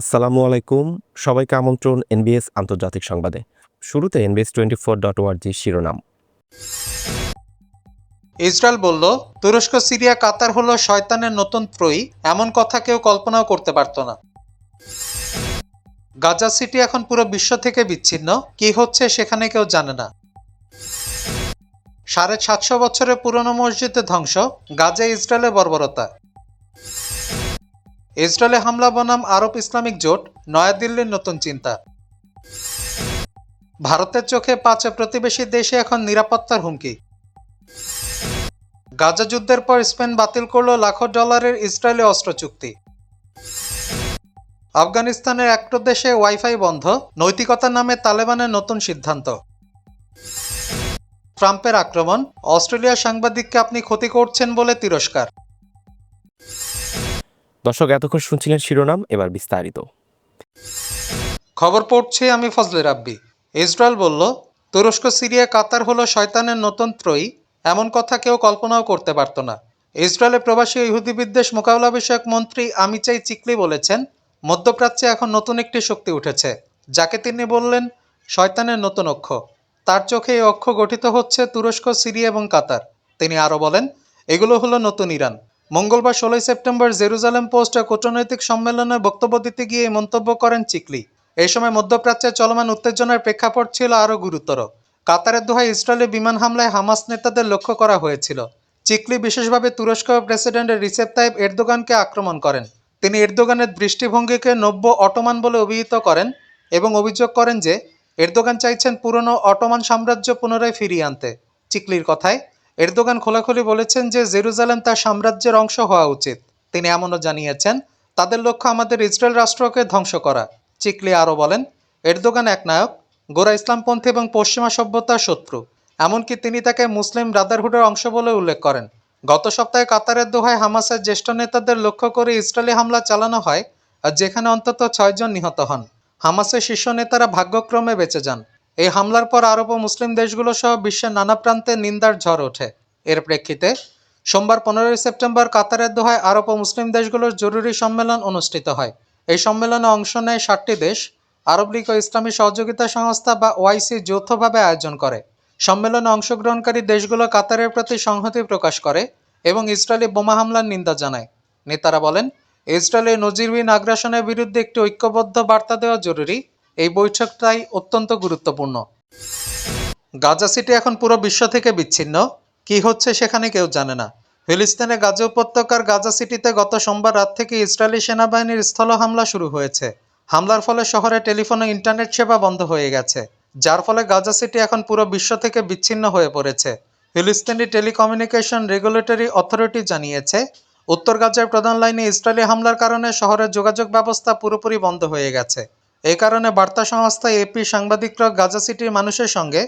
আসসালামু আলাইকুম। সবাইকে আমন্ত্রণ এনবিএস আন্তর্জাতিক সংবাদে। শুরুতে এনবিএস টোয়েন্টি ফোর ডট ওয়ার্জি শিরোনাম। ইসরায়েল বলল, তুরস্ক, সিরিয়া, কাতার হলো শয়তানের নতুন ত্রয়ী এমন কথা কেউ কল্পনাও করতে পারত না। গাজা সিটি এখন পুরো বিশ্ব থেকে বিচ্ছিন্ন। কি হচ্ছে সেখানে কেউ জানে না। সাড়ে সাতশো বছরের পুরনো মসজিদে ধ্বংস। গাজা ইসরায়েলের বর্বরতা। ইসরায়েলে হামলা, বনাম, আরব ইসলামিক জোট, নয়াদিল্লির নতুন চিন্তা। ভারতের চোখে পাঁচ প্রতিবেশী দেশে এখন নিরাপত্তার হুমকি। গাজা যুদ্ধের পর স্পেন বাতিল করল লাখো ডলারের ইসরায়েলি অস্ত্র চুক্তি। আফগানিস্তানের এক দেশে ওয়াইফাই বন্ধ, নৈতিকতার নামে তালেবানের নতুন সিদ্ধান্ত। ট্রাম্পের আক্রমণ, অস্ট্রেলিয়ার সাংবাদিককে আপনি ক্ষতি করছেন বলে তিরস্কার। দর্শক, এতক্ষণ শুনছিলেন শিরোনাম, এবার বিস্তারিত। খবর পড়ছে আমি ফজলে রাব্বি। ইসরায়েল বলল, তুরস্ক, সিরিয়া, কাতার হলো শয়তানের নতুন ত্রয়ী। এমন কথা কেউ কল্পনাও করতে পারত না। ইসরায়েলের প্রবাসী ইহুদি বিদ্বেষ মোকাবিলা বিষয়ক মন্ত্রী আমিচাই চিকলি বলেছেন, মধ্যপ্রাচ্যে এখন নতুন একটি শক্তি উঠেছে, যাকে তিনি বললেন শয়তানের নতুন অক্ষ। তার চোখে এই অক্ষ গঠিত হচ্ছে তুরস্ক, সিরিয়া এবং কাতার। তিনি আরও বলেন, এগুলো হলো নতুন ইরান। মঙ্গলবার ষোলোই সেপ্টেম্বর জেরুজালেম পোস্টে কূটনৈতিক সম্মেলনে বক্তব্য দিতে গিয়ে এই মন্তব্য করেন চিকলি। এই সময় মধ্যপ্রাচ্যে চলমান উত্তেজনার প্রেক্ষাপট ছিল আরও গুরুতর। কাতারের দোহায় ইসরায়েলি বিমান হামলায় হামাস নেতাদের লক্ষ্য করা হয়েছিল। চিকলি বিশেষভাবে তুরস্ক প্রেসিডেন্ট রিসেপ তাইব এরদোগানকে আক্রমণ করেন। তিনি এরদোগানের দৃষ্টিভঙ্গিকে নব্য অটোমান বলে অভিহিত করেন এবং অভিযোগ করেন যে, এরদোগান চাইছেন পুরনো অটোমান সাম্রাজ্য পুনরায় ফিরিয়ে আনতে। চিকলির কথায় এরদোগান খোলাখুলি বলেছেন যে জেরুজালেম তার সাম্রাজ্যের অংশ হওয়া উচিত। তিনি এমনও জানিয়েছেন, তাদের লক্ষ্য আমাদের ইসরায়েল রাষ্ট্রকে ধ্বংস করা। চিকলি আরও বলেন, এরদোগান এক নায়ক, গোরা ইসলামপন্থী এবং পশ্চিমা সভ্যতার শত্রু। এমনকি তিনি তাকে মুসলিম ব্রাদারহুডের অংশ বলে উল্লেখ করেন। গত সপ্তাহে কাতারের দোহায় হামাসের জ্যেষ্ঠ নেতাদের লক্ষ্য করে ইসরায়েলি হামলা চালানো হয়, আর যেখানে অন্তত ছয়জন নিহত হন। হামাসের শীর্ষ নেতারা ভাগ্যক্রমে বেঁচে যান। এই হামলার পর আরব ও মুসলিম দেশগুলো সহ বিশ্বের নানা প্রান্তে নিন্দার ঝড় ওঠে। এর প্রেক্ষিতে, সোমবার পনেরোই সেপ্টেম্বর কাতারের দোহায় আরব ও মুসলিম দেশগুলোর জরুরি সম্মেলন অনুষ্ঠিত হয়। এই সম্মেলনে অংশ নেয় ষাটটি দেশ, আরব লীগ ও ইসলামী সহযোগিতা সংস্থা বা ওআইসি যৌথভাবে আয়োজন করে। সম্মেলনে অংশগ্রহণকারী দেশগুলো কাতারের প্রতি সংহতি প্রকাশ করে এবং ইসরায়েলি বোমা হামলার নিন্দা জানায়। নেতারা বলেন, ইসরায়েলের নজিরবিহীন আগ্রাসনের বিরুদ্ধে একটি ঐক্যবদ্ধ বার্তা দেওয়া জরুরি। এই বৈঠকটাই অত্যন্ত গুরুত্বপূর্ণ। গাজা সিটি এখন পুরো বিশ্ব থেকে বিচ্ছিন্ন। কি হচ্ছে সেখানে কেউ জানে না। ফিলিস্তিনের গাজা উপত্যকার গাজা সিটিতে গত সোমবার রাত থেকে ইসরায়েলি সেনাবাহিনীর স্থল হামলা শুরু হয়েছে। হামলার ফলে শহরে টেলিফোন ও ইন্টারনেট সেবা বন্ধ হয়ে গেছে, যার ফলে গাজা সিটি এখন পুরো বিশ্ব থেকে বিচ্ছিন্ন হয়ে পড়েছে। ফিলিস্তিনি টেলিকমিউনিকেশন রেগুলেটরি অথরিটি জানিয়েছে, উত্তর গাজার প্রধান লাইনে ইসরায়েলি হামলার কারণে শহরের যোগাযোগ ব্যবস্থা পুরোপুরি বন্ধ হয়ে গেছে। এই কারণে বার্তা সংস্থা এপি সাংবাদিকরা গাজা সিটির মানুষের সঙ্গে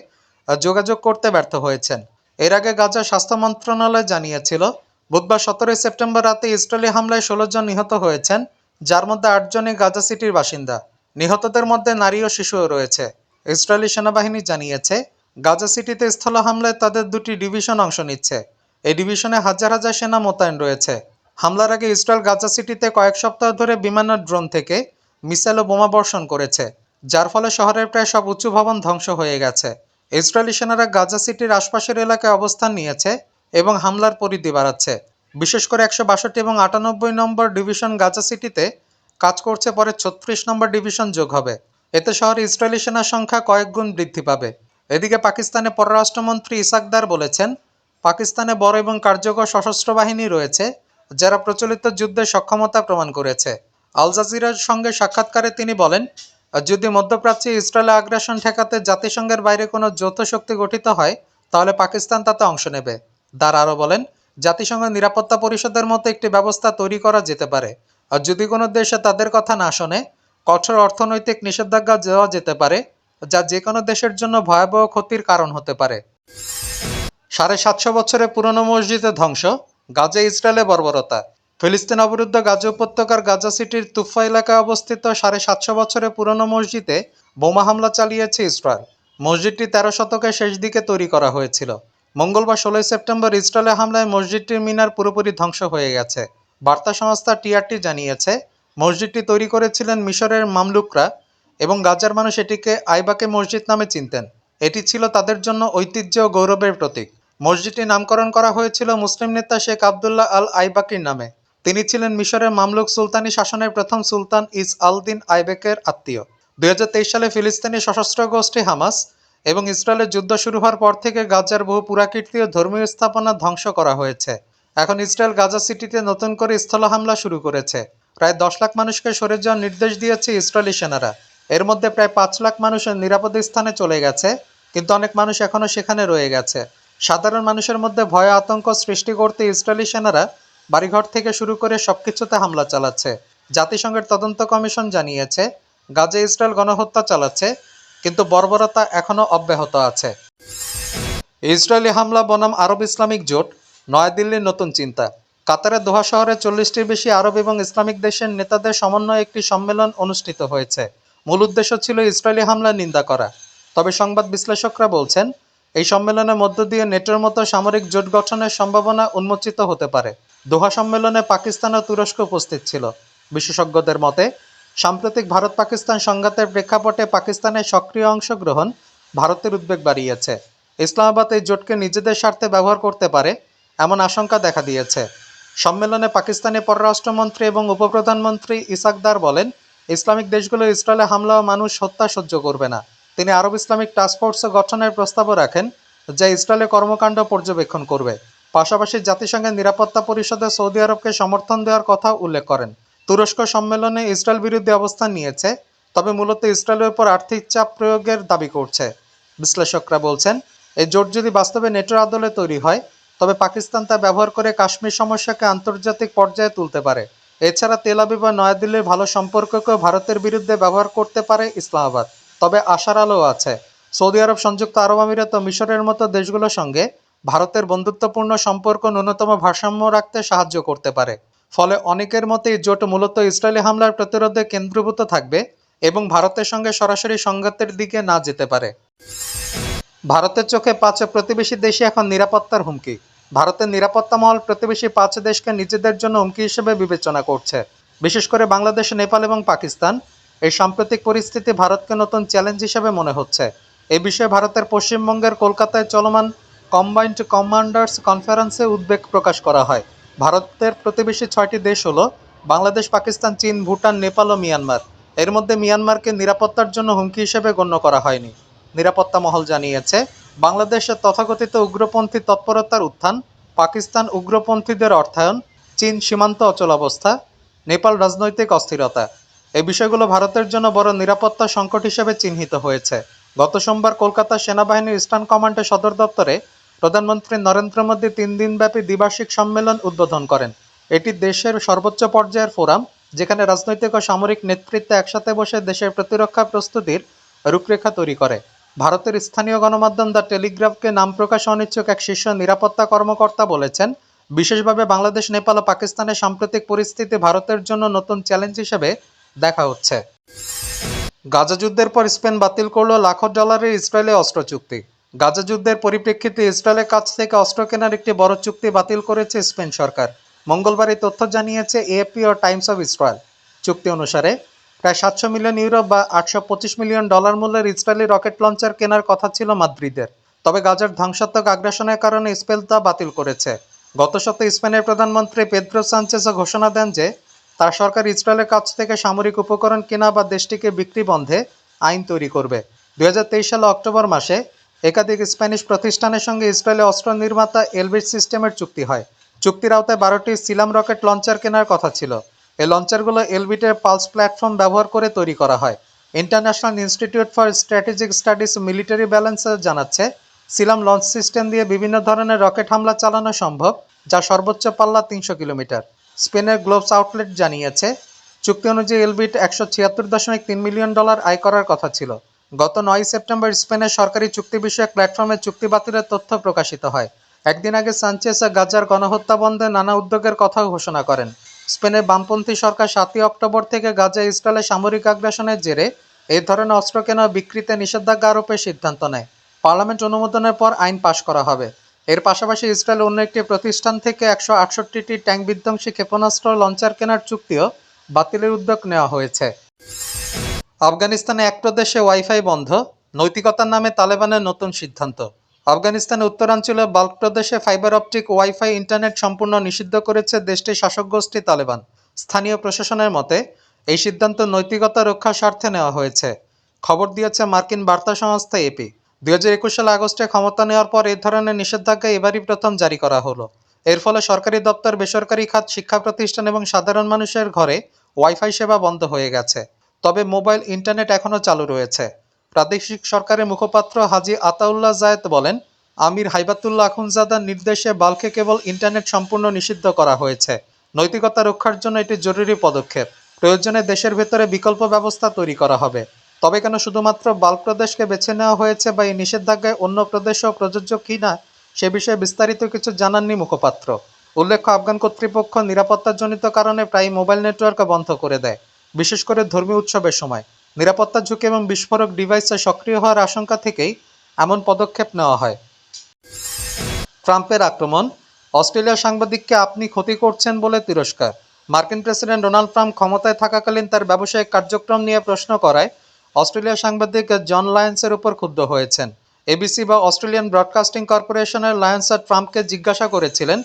যোগাযোগ করতে ব্যর্থ হয়েছেন। এর আগে গাজা স্বাস্থ্য মন্ত্রণালয় জানিয়েছিল, বুধবার সতেরোই সেপ্টেম্বর রাতে ইসরায়েলি হামলায় ষোলো জন নিহত হয়েছেন, যার মধ্যে আটজনই গাজা সিটির বাসিন্দা। নিহতদের মধ্যে নারী ও শিশুও রয়েছে। ইসরায়েলি সেনাবাহিনী জানিয়েছে, গাজা সিটিতে স্থল হামলায় তাদের দুটি ডিভিশন অংশ নিচ্ছে। এই ডিভিশনে হাজার হাজার সেনা মোতায়েন রয়েছে। হামলার আগে ইসরায়েল গাজা সিটিতে কয়েক সপ্তাহ ধরে বিমান ড্রোন থেকে মিসাইল ও বোমা বর্ষণ করেছে, যার ফলে শহরের প্রায় সব উঁচু ভবন ধ্বংস হয়ে গেছে। ইসরায়েলি সেনারা গাজা সিটির আশপাশের এলাকায় অবস্থান নিয়েছে এবং হামলার পরিধি বাড়াচ্ছে। বিশেষ করে একশো বাষট্টি এবং আটানব্বই নম্বর ডিভিশন গাজা সিটিতে কাজ করছে, পরে ছত্রিশ নম্বর ডিভিশন যোগ হবে। এতে শহরে ইসরায়েলি সেনার সংখ্যা কয়েক গুণ বৃদ্ধি পাবে। এদিকে পাকিস্তানের পররাষ্ট্রমন্ত্রী ইসাকদার বলেছেন, পাকিস্তানে বড় এবং কার্যকর সশস্ত্র বাহিনী রয়েছে, যারা প্রচলিত যুদ্ধের সক্ষমতা প্রমাণ করেছে। আল জাজিরার সঙ্গে সাক্ষাৎকারে তিনি বলেন, যদি মধ্যপ্রাচ্যে ইসরায়েলের আগ্রাসন ঠেকাতে জাতিসংঘের বাইরে কোনো যৌথ শক্তি গঠিত হয়, তাহলে পাকিস্তান তাতে অংশ নেবে। দার আরও বলেন জাতিসংঘ নিরাপত্তা পরিষদের মতো একটি ব্যবস্থা তৈরি করা যেতে পারে। আর যদি কোনো দেশে তাদের কথা না শোনে, কঠোর অর্থনৈতিক নিষেধাজ্ঞা দেওয়া যেতে পারে, যা যে কোনো দেশের জন্য ভয়াবহ ক্ষতির কারণ হতে পারে। সাড়ে সাতশো বছরের পুরনো মসজিদে ধ্বংস গাজে ইসরায়েলে বর্বরতা। ফিলিস্তিন অবরুদ্ধ গাজা উপত্যকার গাজা সিটির তুফা এলাকায় অবস্থিত সাড়ে সাতশো বছরের পুরনো মসজিদে বোমা হামলা চালিয়েছে ইসরায়েল। মসজিদটি তেরো শতকের শেষ দিকে তৈরি করা হয়েছিল। মঙ্গলবার ষোলোই সেপ্টেম্বর ইসরায়েলের হামলায় মসজিদটির মিনার পুরোপুরি ধ্বংস হয়ে গেছে। বার্তা সংস্থা টিআরটি জানিয়েছে, মসজিদটি তৈরি করেছিলেন মিশরের মামলুকরা এবং গাজার মানুষ এটিকে আইবাকে মসজিদ নামে চিনতেন। এটি ছিল তাদের জন্য ঐতিহ্য ও গৌরবের প্রতীক। মসজিদটি নামকরণ করা হয়েছিল মুসলিম নেতা শেখ আবদুল্লাহ আল আইবাকির নামে। তিনি ছিলেন মিশরের মামলুক সুলতানি শাসনের প্রথম সুলতান ইস আল দিন আইবেকের আত্মীয়। দুই সালে ফিলিস্তিনি সশস্ত্র গোষ্ঠী হামাস এবং ইসরায়েলের যুদ্ধ শুরু হওয়ার পর থেকে গাজার বহু পুরাকীর্তি ও ধর্মীয় স্থাপনা ধ্বংস করা হয়েছে। এখন ইসরায়েল গাজা সিটিতে নতুন করে স্থল হামলা শুরু করেছে। প্রায় দশ লাখ মানুষকে সরে যাওয়ার নির্দেশ দিয়েছে ইসরায়েলি সেনারা। এর মধ্যে প্রায় পাঁচ লাখ মানুষ নিরাপদ স্থানে চলে গেছে, কিন্তু অনেক মানুষ এখনও সেখানে রয়ে গেছে। সাধারণ মানুষের মধ্যে ভয় আতঙ্ক সৃষ্টি করতে ইসরায়েলি সেনারা বাড়িঘর থেকে শুরু করে সবকিছুতে হামলা চালাচ্ছে। জাতিসংঘের তদন্ত কমিশন জানিয়েছে, গাজে ইসরায়েল গণহত্যা চালাচ্ছে, কিন্তু বর্বরতা এখনও অব্যাহত আছে। ইসরায়েলি হামলা বনাম আরব ইসলামিক জোট, নয়াদিল্লির নতুন চিন্তা। কাতারের দোহা শহরে চল্লিশটির বেশি আরব এবং ইসলামিক দেশের নেতাদের সমন্বয়ে একটি সম্মেলন অনুষ্ঠিত হয়েছে। মূল উদ্দেশ্য ছিল ইসরায়েলি হামলার নিন্দা করা। তবে সংবাদ বিশ্লেষকরা বলছেন, এই সম্মেলনের মধ্য দিয়ে নেটোর মতো সামরিক জোট গঠনের সম্ভাবনা উন্মোচিত হতে পারে। দোহা সম্মেলনে পাকিস্তান ও তুরস্ক উপস্থিত ছিল। বিশেষজ্ঞদের মতে, সাম্প্রতিক ভারত পাকিস্তান সংঘাতের প্রেক্ষাপটে পাকিস্তানের সক্রিয় অংশগ্রহণ ভারতের উদ্বেগ বাড়িয়েছে। ইসলামাবাদ এই জোটকে নিজেদের স্বার্থে ব্যবহার করতে পারে এমন আশঙ্কা দেখা দিয়েছে। সম্মেলনে পাকিস্তানি পররাষ্ট্রমন্ত্রী এবং উপপ্রধানমন্ত্রী ইসাকদার বলেন, ইসলামিক দেশগুলো ইসরায়েলে হামলা ও মানুষ হত্যা সহ্য করবে না। তিনি আরব ইসলামিক টাস্কফোর্স গঠনের প্রস্তাবও রাখেন, যা ইসরায়েলে কর্মকাণ্ড পর্যবেক্ষণ করবে। পাশাপাশি জাতিসংঘের নিরাপত্তা পরিষদে সৌদি আরবকে সমর্থন দেওয়ার কথা উল্লেখ করেন। তুরস্ক সম্মেলনে ইসরায়েল বিরুদ্ধে অবস্থান নিয়েছে, তবে মূলত ইসরায়েলের উপর আর্থিক চাপ প্রয়োগের দাবি করছে। বিশ্লেষকরা বলছেন, এই জোট যদি বাস্তবে নেটোর আদলে তৈরি হয়, তবে পাকিস্তান তা ব্যবহার করে কাশ্মীর সমস্যাকে আন্তর্জাতিক পর্যায়ে তুলতে পারে। এছাড়া তেল আবিব ও নয়াদিল্লির ভালো সম্পর্ককেও ভারতের বিরুদ্ধে ব্যবহার করতে পারে ইসলামাবাদ। তবে আশার আলো আছে। সৌদি আরব সংযুক্ত আরব আমিরাত ও মিশরের মতো দেশগুলোর সঙ্গে ভারতের বন্ধুত্বপূর্ণ সম্পর্ক ন্যূনতম ভারসাম্য রাখতে সাহায্য করতে পারে। ফলে অনেকের মতে, এই জোট মূলত ইসরায়েলি হামলার প্রতিরোধে কেন্দ্রীভূত থাকবে এবং ভারতের সঙ্গে সরাসরি সংঘাতের দিকে না যেতে পারে। ভারতের চোখে পাঁচ প্রতিবেশী দেশই এখন নিরাপত্তার হুমকি। ভারতের নিরাপত্তা মহল প্রতিবেশী পাঁচ দেশকে নিজেদের জন্য হুমকি হিসেবে বিবেচনা করছে। বিশেষ করে বাংলাদেশ, নেপাল এবং পাকিস্তান। এই সাম্প্রতিক পরিস্থিতি ভারতকে নতুন চ্যালেঞ্জ হিসেবে মনে হচ্ছে। এ বিষয়ে ভারতের পশ্চিমবঙ্গের কলকাতায় চলমান কম্বাইন্ড কমান্ডার্স কনফারেন্সে উদ্বেগ প্রকাশ করা হয়। ভারতের প্রতিবেশী ছয়টি দেশ হলো বাংলাদেশ, পাকিস্তান, চীন, ভুটান, নেপাল ও মিয়ানমার। এর মধ্যে মিয়ানমারকে নিরাপত্তার জন্য হুমকি হিসেবে গণ্য করা হয়নি। নিরাপত্তা মহল জানিয়েছে বাংলাদেশের তথাকথিত উগ্রপন্থী তৎপরতার উত্থান, পাকিস্তান উগ্রপন্থীদের অর্থায়ন, চীন সীমান্ত অচলাবস্থা নেপাল রাজনৈতিক অস্থিরতা। এই বিষয়গুলো ভারতের জন্য বড় নিরাপত্তা সংকট হিসেবে চিহ্নিত হয়েছে। গত সোমবার কলকাতা সেনাবাহিনীর ইস্টার্ন কমান্ডের সদর দপ্তরে প্রধানমন্ত্রী নরেন্দ্র মোদী তিন দিনব্যাপী দ্বিবার্ষিক সম্মেলন উদ্বোধন করেন। এটি দেশের সর্বোচ্চ পর্যায়ের ফোরাম, যেখানে রাজনৈতিক ও সামরিক নেতৃত্বে একসাথে বসে দেশের প্রতিরক্ষা প্রস্তুতির রূপরেখা তৈরি করে। ভারতের স্থানীয় গণমাধ্যম দ্য টেলিগ্রাফকে নাম প্রকাশ অনিচ্ছুক এক শীর্ষ নিরাপত্তা কর্মকর্তা বলেছেন, বিশেষভাবে বাংলাদেশ, নেপাল ও পাকিস্তানের সাম্প্রতিক পরিস্থিতি ভারতের জন্য নতুন চ্যালেঞ্জ হিসেবে দেখা হচ্ছে। গাজা যুদ্ধের পর স্পেন বাতিল করল লাখো ডলারের ইসরায়েলে অস্ত্র চুক্তি গাজা যুদ্ধের পরিপ্রেক্ষিতে ইসরায়েলের কাছ থেকে অস্ত্র কেনার একটি বড় চুক্তি বাতিল করেছে স্পেন সরকার। মঙ্গলবার এই তথ্য জানিয়েছে এএপি ও টাইমস অফ ইসরায়েল। চুক্তি অনুসারে, প্রায় সাতশো মিলিয়ন ইউরো বা আটশো পঁচিশ মিলিয়ন ডলার মূল্যের ইসরায়েলি রকেট লঞ্চার কেনার কথা ছিল মাদ্রিদের। তবে গাজার ধ্বংসাত্মক আগ্রাসনের কারণে স্পেন তা বাতিল করেছে। গত সপ্তাহে স্পেনের প্রধানমন্ত্রী পেদ্রো সানচেসও ঘোষণা দেন যে, তার সরকার ইসরায়েলের কাছ থেকে সামরিক উপকরণ কেনা বা দেশটিকে বিক্রি বন্ধে আইন তৈরি করবে। দু হাজার তেইশ সালে অক্টোবর মাসে একাধিক স্প্যানিশ প্রতিষ্ঠানের সঙ্গে ইসরায়েলি অস্ত্র নির্মাতা এলবিট সিস্টেমের চুক্তি হয়। চুক্তির আওতায় বারোটি সিলাম রকেট লঞ্চার কেনার কথা ছিল। এই লঞ্চারগুলো এলবিটের পালস প্ল্যাটফর্ম ব্যবহার করে তৈরি করা হয়। International Institute for Strategic Studies Military Balance জানাচ্ছে, সিলাম লঞ্চ সিস্টেম দিয়ে বিভিন্ন ধরনের রকেট হামলা চালানো সম্ভব, যা সর্বোচ্চ পাল্লা তিনশো কিলোমিটার। স্পেনের গ্লোবস আউটলেট জানিয়েছে, চুক্তি অনুযায়ী এলবিট একশো ছিয়াত্তর দশমিক তিন মিলিয়ন ডলার আয় করার কথা ছিল। গত নয় সেপ্টেম্বর স্পেনের সরকারি চুক্তি বিষয়ক প্ল্যাটফর্মে চুক্তি বাতিলের তথ্য প্রকাশিত হয়। একদিন আগে সানচেস গাজার গণহত্যা বন্ধে নানা উদ্যোগের কথাও ঘোষণা করেন। স্পেনের বামপন্থী সরকার সাতই অক্টোবর থেকে গাজা ইসরায়েলে সামরিক আগ্রাসনের জেরে এই ধরনের অস্ত্র কেনা বিক্রিতে নিষেধাজ্ঞা আরোপের সিদ্ধান্ত নেয়। পার্লামেন্ট অনুমোদনের পর আইন পাশ করা হবে। এর পাশাপাশি ইসরায়েল অন্য একটি প্রতিষ্ঠান থেকে একশো আটষট্টিটি ট্যাঙ্ক বিধ্বংসী ক্ষেপণাস্ত্র লঞ্চার কেনার চুক্তিও বাতিলের উদ্যোগ নেওয়া হয়েছে। আফগানিস্তানে এক প্রদেশে ওয়াইফাই বন্ধ, নৈতিকতার নামে তালেবানের নতুন সিদ্ধান্ত। আফগানিস্তানের উত্তরাঞ্চলে বাল্ক প্রদেশে ফাইবার অপটিক ওয়াইফাই ইন্টারনেট সম্পূর্ণ নিষিদ্ধ করেছে দেশটির শাসক গোষ্ঠী তালেবান। স্থানীয় প্রশাসনের মতে, এই সিদ্ধান্ত নৈতিকতা রক্ষার স্বার্থে নেওয়া হয়েছে। খবর দিয়েছে মার্কিন বার্তা সংস্থা এপি। দুই হাজার একুশ সালে আগস্টে ক্ষমতা নেওয়ার পর এই ধরনের নিষেধাজ্ঞা এবারই প্রথম জারি করা হলো। এর ফলে সরকারি দপ্তর, বেসরকারি খাত, শিক্ষা প্রতিষ্ঠান এবং সাধারণ মানুষের ঘরে ওয়াইফাই সেবা বন্ধ হয়ে গেছে। তবে মোবাইল ইন্টারনেট এখনও চালু রয়েছে। প্রাদেশিক সরকারের মুখপাত্র হাজি আতাউল্লাহ জায়েদ বলেন, আমির হাইবাতুল্লাহ আখুনজাদার নির্দেশে বাল্কে কেবল ইন্টারনেট সম্পূর্ণ নিষিদ্ধ করা হয়েছে। নৈতিকতা রক্ষার জন্য এটি জরুরি পদক্ষেপ। প্রয়োজনে দেশের ভেতরে বিকল্প ব্যবস্থা তৈরি করা হবে। তবে কেন শুধুমাত্র বাল্ক প্রদেশকে বেছে নেওয়া হয়েছে বা এই নিষেধাজ্ঞায় অন্য প্রদেশও প্রযোজ্য কিনা, সে বিষয়ে বিস্তারিত কিছু জানাননি মুখপাত্র। উল্লেখ্য, আফগান কর্তৃপক্ষ নিরাপত্তাজনিত কারণে প্রায় মোবাইল নেটওয়ার্ক বন্ধ করে দেয়। বিশেষ করে ধর্মীয় উৎসবের সময়। নিরাপত্তা ঝুঁকি এবং বিস্ফোরক ডিভাইসে সক্রিয় হওয়ার আশঙ্কা থেকেই এমন পদক্ষেপ নেওয়া হয়। ট্রাম্পের আক্রমণ। অস্ট্রেলিয়ার সাংবাদিককে আপনি ক্ষতি করছেন বলে তিরস্কার। মার্কিন প্রেসিডেন্ট ডোনাল্ড ট্রাম্প ক্ষমতায় থাকাকালীন তার ব্যবসায়িক কার্যক্রম নিয়ে প্রশ্ন করায় অস্ট্রেলিয়ার সাংবাদিক জন লায়ন্সের উপর ক্ষুব্ধ হয়েছেন। এবিসি বা অস্ট্রেলিয়ান ব্রডকাস্টিং কর্পোরেশনের লায়ন্সার ট্রাম্পকে জিজ্ঞাসা করেছিলেন,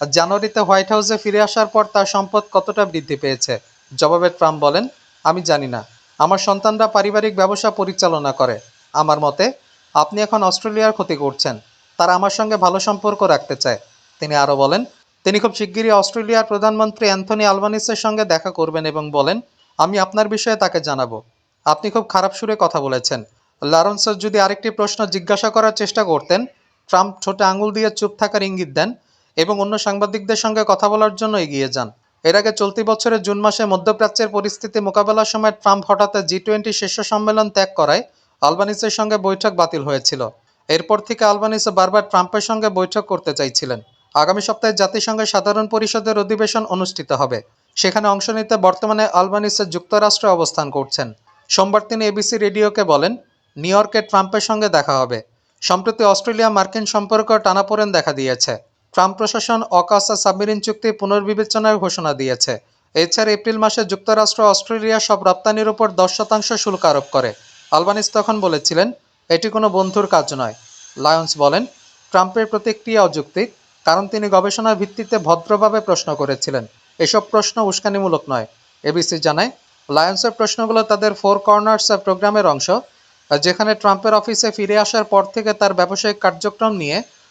জানুয়ারিতে হোয়াইট হাউসে ফিরে আসার পর তার সম্পদ কতটা বৃদ্ধি পেয়েছে? জবাবে ট্রাম্প বলেন, আমি জানি না। আমার সন্তানরা পারিবারিক ব্যবসা পরিচালনা করে। আমার মতে, আপনি এখন অস্ট্রেলিয়ার ক্ষতি করছেন। তারা আমার সঙ্গে ভালো সম্পর্ক রাখতে চায়। তিনি আরও বলেন, তিনি খুব শিগগিরই অস্ট্রেলিয়ার প্রধানমন্ত্রী অ্যান্থনি আলবানিসের সঙ্গে দেখা করবেন এবং বলেন, আমি আপনার বিষয়ে তাকে জানাব। আপনি খুব খারাপ সুরে কথা বলেছেন। লরেন্সের যদি আরেকটি প্রশ্ন জিজ্ঞাসা করার চেষ্টা করতেন, ট্রাম্প ছোটে আঙুল দিয়ে চুপ থাকার ইঙ্গিত দেন এবং অন্য সাংবাদিকদের সঙ্গে কথা বলার জন্য এগিয়ে যান। এর আগে চলতি বছরের জুন মাসে মধ্যপ্রাচ্যের পরিস্থিতি মোকাবেলার সময় ট্রাম্প হঠাৎ জি টোয়েন্টি শীর্ষ সম্মেলন ত্যাগ করায় আলবানিসের সঙ্গে বৈঠক বাতিল হয়েছিল। এরপর থেকে আলবানিস বারবার ট্রাম্পের সঙ্গে বৈঠক করতে চাইছিলেন। আগামী সপ্তাহে জাতিসংঘের সাধারণ পরিষদের অধিবেশন অনুষ্ঠিত হবে। সেখানে অংশ নিতে বর্তমানে আলবানিসে যুক্তরাষ্ট্রে অবস্থান করছেন। সোমবার তিনি এবিসি রেডিওকে বলেন, নিউ ইয়র্কে ট্রাম্পের সঙ্গে দেখা হবে। সম্প্রতি অস্ট্রেলিয়া মার্কিন সম্পর্ক টানাপোড়েন দেখা দিয়েছে। ট্রাম্প প্রশাসন অকাসা সাবমেরিন চুক্তি পুনর্বিবেচনার ঘোষণা দিয়েছে। এছাড়া এপ্রিল মাসে যুক্তরাষ্ট্র, অস্ট্রেলিয়া সব রপ্তানির উপর দশ শতাংশ শুল্ক আরোপ করে। আলবানিস তখন বলেছিলেন, এটি কোনো বন্ধুর কাজ নয়। লায়ন্স বলেন, ট্রাম্পের প্রতিক্রিয়া অযৌক্তিক, কারণ তিনি গবেষণার ভিত্তিতে ভদ্রভাবে প্রশ্ন করেছিলেন। এসব প্রশ্ন উস্কানিমূলক নয়। এবিসি জানায়, লায়ন্সের প্রশ্নগুলো তাদের ফোর কর্নার্স প্রোগ্রামের অংশ, যেখানে ট্রাম্পের অফিসে ফিরে আসার পর থেকে তার ব্যবসায়িক কার্যক্রম নিয়ে